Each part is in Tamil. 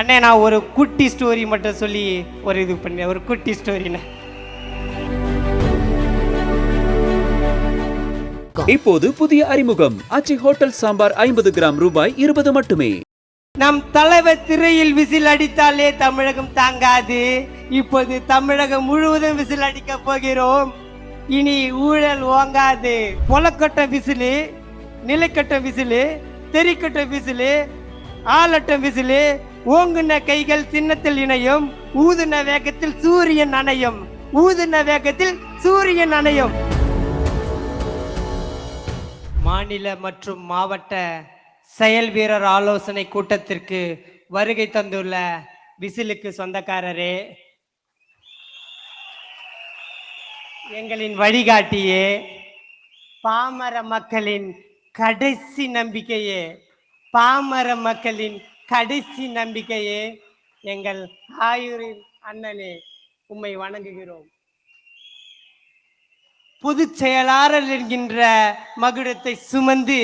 அண்ணே நான் ஒரு குட்டி ஸ்டோரி மட்டும் சொல்லி ஒரு இது பண்ணேன் ஒரு குட்டி ஸ்டோரிண்ணே இப்போது புதிய அறிமுகம். அச்சி ஹோட்டல் சாம்பார் ஐம்பது கிராம் ரூபாய் இருபது மட்டுமே. நம் தலைவர் திரையில் விசில் அடித்தாலே தமிழகம் தாங்காது. இப்போது தமிழகம் முழுவதும் விசில் அடிக்க போகிறோம். இனி ஊழல் ஓங்காது. பொலக்கட்ட விசிலு நிலைக்கட்ட விசிலு தெறிக்கட்ட விசிலு ஆலட்ட விசிலு ஓங்குன கைகள் சின்னத்தில் இணையும் ஊதுன வேகத்தில் சூரியன் அணையும். ஊதுன வேகத்தில் சூரியன் அணையும். மாநில மற்றும் மாவட்ட செயல் வீரர் ஆலோசனை கூட்டத்திற்கு வருகை தந்துள்ள விசிலுக்கு சொந்தக்காரரே எங்களின் வழிகாட்டியே பாமர மக்களின் கடைசி நம்பிக்கையே பாமர மக்களின் கடைசி நம்பிக்கையே எங்கள் ஆயுரின் அண்ணனே உம்மை வணங்குகிறோம். பொதுச் செயலாளர் என்கின்ற மகுடத்தை சுமந்து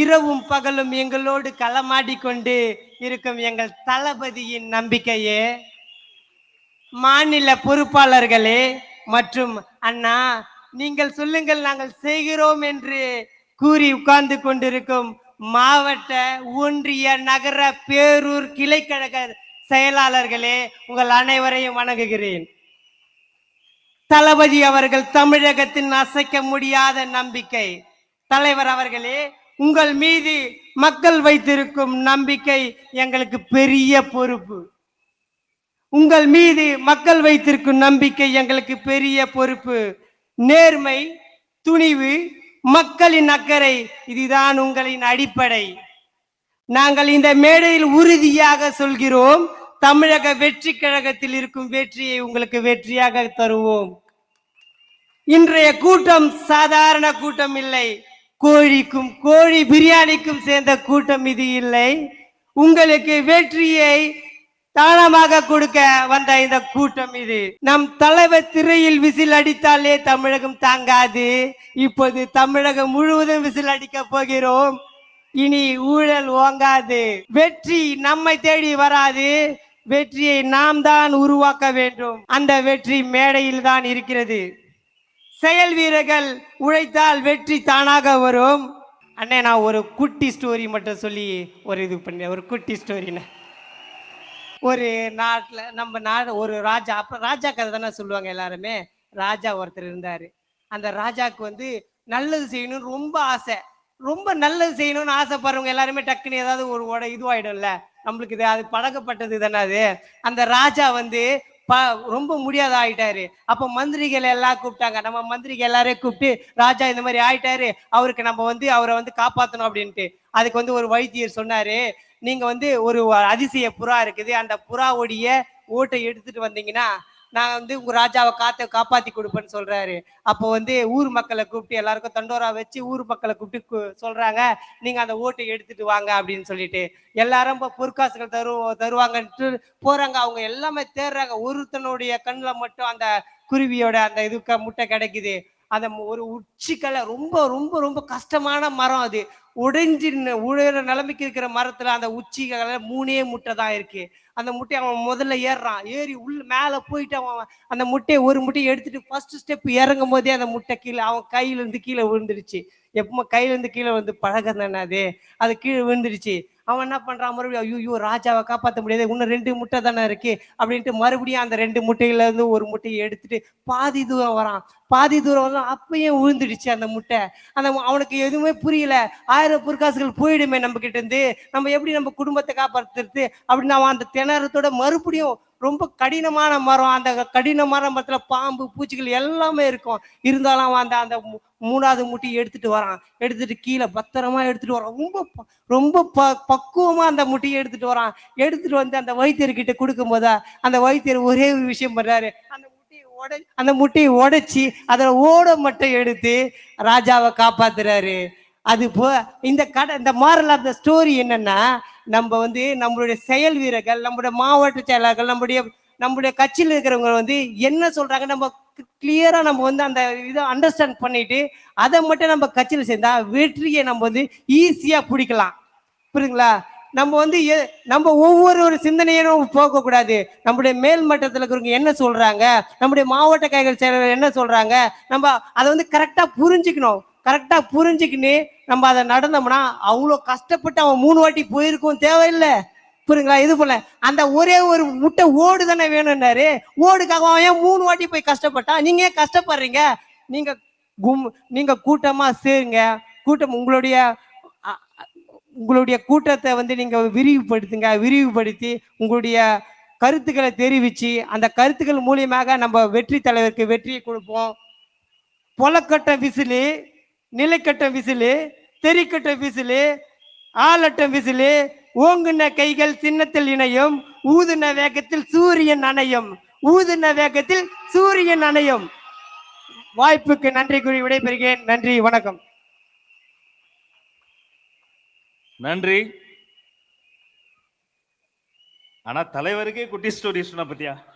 இரவும் பகலும் எங்களோடு களமாடிக்கொண்டு இருக்கும் எங்கள் தளபதியின் நம்பிக்கையே மாநில பொறுப்பாளர்களே மற்றும் அண்ணா நீங்கள் சொல்லுங்கள் நாங்கள் செய்கிறோம் என்று கூறி உட்கார்ந்து கொண்டிருக்கும் மாவட்ட ஒன்றிய நகர பேரூர் கிளைக்கழக செயலாளர்களே உங்கள் அனைவரையும் வணங்குகிறேன். தளபதி அவர்கள் தமிழகத்தின் அசைக்க முடியாத நம்பிக்கை. தலைவர் அவர்களே உங்கள் மீது மக்கள் வைத்திருக்கும் நம்பிக்கை எங்களுக்கு பெரிய பொறுப்பு. உங்கள் மீது மக்கள் வைத்திருக்கும் நம்பிக்கை எங்களுக்கு பெரிய பொறுப்பு. நேர்மை துணிவு மக்களின் அக்கறை இதுதான் உங்களின் அடிப்படை. நாங்கள் இந்த மேடையில் உறுதியாக சொல்கிறோம் தமிழக வெற்றி கழகத்தில் இருக்கும் வெற்றியை உங்களுக்கு வெற்றியாக தருவோம். இன்றைய கூட்டம் சாதாரண கூட்டம் இல்லை. கோழிக்கும் கோழி பிரியாணிக்கும் சேர்ந்த கூட்டம் இது இல்லை. உங்களுக்கு வெற்றியை தானமாக கொடுக்க வந்த இந்த கூட்டம் இது. நம் தலைவர் திரையில் விசில் அடித்தாலே தமிழகம் தாங்காது. இப்போது தமிழகம் முழுவதும் விசில் அடிக்க போகிறோம். இனி ஊழல் ஓங்காது. வெற்றி நம்மை தேடி வராது. வெற்றியை நாம் தான் உருவாக்க வேண்டும். அந்த வெற்றி மேடையில் தான் இருக்கிறது. செயல் வீரர்கள் உழைத்தால் வெற்றி தானாக வரும். அண்ணே நான் ஒரு குட்டி ஸ்டோரி மட்டும் சொல்லி ஒரு இது பண்ணேன். ஒரு குட்டி ஸ்டோரிண்ணே ஒரு நாட்டில் நம்ம நாடு ஒரு ராஜா அப்போ ராஜா கதை தானே சொல்லுவாங்க எல்லாருமே? ராஜா ஒருத்தர் இருந்தார். அந்த ராஜாவுக்கு வந்து நல்லது செய்யணும்னு ரொம்ப ஆசை. ரொம்ப நல்லது செய்யணும்னு ஆசைப்படுறவங்க எல்லாருமே டக்குன்னு ஏதாவது ஒரு உட இதுவாயிடும்ல? நம்மளுக்கு இது அது பழக்கப்பட்டது தானே அது? அந்த ராஜா வந்து ப ரொம்ப முடியாத ஆயிட்டாரு அப்போ மந்திரிகள் எல்லாம் கூப்பிட்டாங்க. நம்ம மந்திரிகள் எல்லாரையும் கூப்பிட்டு ராஜா இந்த மாதிரி ஆயிட்டாரு. அவருக்கு நம்ம வந்து அவரை வந்து காப்பாற்றணும் அப்படின்ட்டு. அதுக்கு வந்து ஒரு வைத்தியர் சொன்னாரு. நீங்க வந்து ஒரு அதிசய புறா இருக்குது. அந்த புறாவுடைய ஓட்டை எடுத்துட்டு வந்தீங்கன்னா நான் வந்து உங்க ராஜாவை காத்த காப்பாத்தி கொடுப்பேன்னு சொல்றாரு. அப்போ வந்து ஊர் மக்களை கூப்பிட்டு எல்லாருக்கும் தண்டோரா வச்சு ஊர் மக்களை கூப்பிட்டு சொல்றாங்க. நீங்க அந்த ஓட்டை எடுத்துட்டு வாங்க அப்படின்னு சொல்லிட்டு. எல்லாரும் பொற்காசுகள் தரு தருவாங்கன்ட்டு போறாங்க. அவங்க எல்லாமே தேடுறாங்க. ஒருத்தனுடைய கண்ணில் மட்டும் அந்த குருவியோட அந்த இது முட்டை கிடைக்குது. அந்த ஒரு உச்சிக்கலை ரொம்ப ரொம்ப ரொம்ப கஷ்டமான மரம் அது. உடைஞ்சு ந- உழையிற நிலைமைக்கு இருக்கிற மரத்துல அந்த உச்சிகளை மூணே முட்டை தான் இருக்கு. அந்த முட்டையை அவன் முதல்ல ஏறுறான். ஏறி உள்ள மேல போயிட்டு அவன் அந்த முட்டையை ஒரு முட்டையை எடுத்துட்டு ஃபர்ஸ்ட் ஸ்டெப் இறங்கும் போதே அந்த முட்டை கீழே அவன் கையில இருந்து கீழே விழுந்துடுச்சு. எப்பவுமே கையில இருந்து கீழே வந்து பழகம் தானே அது? அது கீழே விழுந்துடுச்சு. அவன் என்ன பண்றான்? மறுபடியும் ஐயோ ராஜாவை காப்பாற்ற முடியாது இன்னும் ரெண்டு முட்டை தானே இருக்கு அப்படின்ட்டு மறுபடியும் அந்த ரெண்டு முட்டையிலேருந்து ஒரு முட்டையை எடுத்துட்டு பாதி தூரம் வரான். பாதி தூரம் வந்து அப்பயும் விழுந்துடுச்சு அந்த முட்டை. அந்த அவனுக்கு எதுவுமே புரியல. ஆயிரம் பொற்காசுகள் போயிடுமே நம்ம கிட்ட இருந்து நம்ம எப்படி நம்ம குடும்பத்தை காப்பாற்றுறது அப்படின்னு அவன் அந்த திணறத்தோட மறுபடியும் ரொம்ப கடினமான மரம் அந்த கடினமான மரத்துல பாம்பு பூச்சிகள் எல்லாமே இருக்கும். இருந்தாலும் அந்த அந்த மூணாவது முட்டி எடுத்துட்டு வரான். எடுத்துட்டு கீழே பத்திரமா எடுத்துட்டு வரான். ரொம்ப ப- ரொம்ப ப பக்குவமா அந்த முட்டியை எடுத்துட்டு வரான். எடுத்துட்டு வந்து அந்த வைத்தியர்கிட்ட கொடுக்கும் போதா அந்த வைத்தியர் ஒரே ஒரு விஷயம் பண்றாரு. அந்த முட்டியை உடை அந்த முட்டையை உடைச்சி அதில் ஓட மட்டும் எடுத்து ராஜாவை காப்பாத்துறாரு. அது போ இந்த கடை இந்த மாரல் ஆஃப் த ஸ்டோரி என்னன்னா நம்ம வந்து நம்மளுடைய செயல் வீரர்கள் நம்மளுடைய மாவட்ட செயலாளர்கள் நம்முடைய நம்முடைய கட்சியில் இருக்கிறவங்க வந்து என்ன சொல்றாங்க நம்ம கிளியரா நம்ம வந்து அந்த இதை அண்டர்ஸ்டாண்ட் பண்ணிட்டு அதை மட்டும் நம்ம கட்சியில் சேர்ந்தா வெற்றியை நம்ம வந்து ஈஸியா பிடிக்கலாம். புரியுதுங்களா? நம்ம வந்து நம்ம ஒவ்வொரு ஒரு சிந்தனையும் போகக்கூடாது நம்முடைய மேல் மட்டத்தில் இருக்கிறவங்க என்ன சொல்றாங்க? நம்முடைய மாவட்ட கைகள் செயலர் என்ன சொல்றாங்க? நம்ம அதை வந்து கரெக்டா புரிஞ்சுக்கணும். கரெக்டாக புரிஞ்சுக்கின்னு நம்ம அதை நடந்தோம்னா அவ்வளோ கஷ்டப்பட்டு அவன் மூணு வாட்டி போயிருக்கும் தேவையில்லை. புரியுங்களா இது போல. அந்த ஒரே ஒரு முட்டை ஓடு தானே வேணும்னாரு. ஓடுக்காக அவன் ஏன் மூணு வாட்டி போய் கஷ்டப்பட்டான் நீங்க ஏன் கஷ்டப்படுறீங்க? நீங்க கும் நீங்க கூட்டமா சேருங்க. கூட்டம் உங்களுடைய உங்களுடைய கூட்டத்தை வந்து நீங்க விரிவுபடுத்துங்க. விரிவுபடுத்தி உங்களுடைய கருத்துக்களை தெரிவிச்சு அந்த கருத்துக்கள் மூலியமாக நம்ம வெற்றி தலைவருக்கு வெற்றியை கொடுப்போம். பொலக்கட்ட விசிலி நிலைக்கட்ட விசிலு தெரிக்கட்ட விசிலு ஆலட்டம் விசிலு ஓங்குன கைகள் சின்னத்தில் இணையும் ஊதுன வேகத்தில் சூரியன் அணையும் ஊதுன வேகத்தில் சூரியன் அணையும். வாய்ப்புக்கு நன்றி கூறி விடைபெறுகிறேன். நன்றி வணக்கம். நன்றி. ஆனா தலைவருக்கே குட்டி ஸ்டோரி சொன்ன பத்தியா?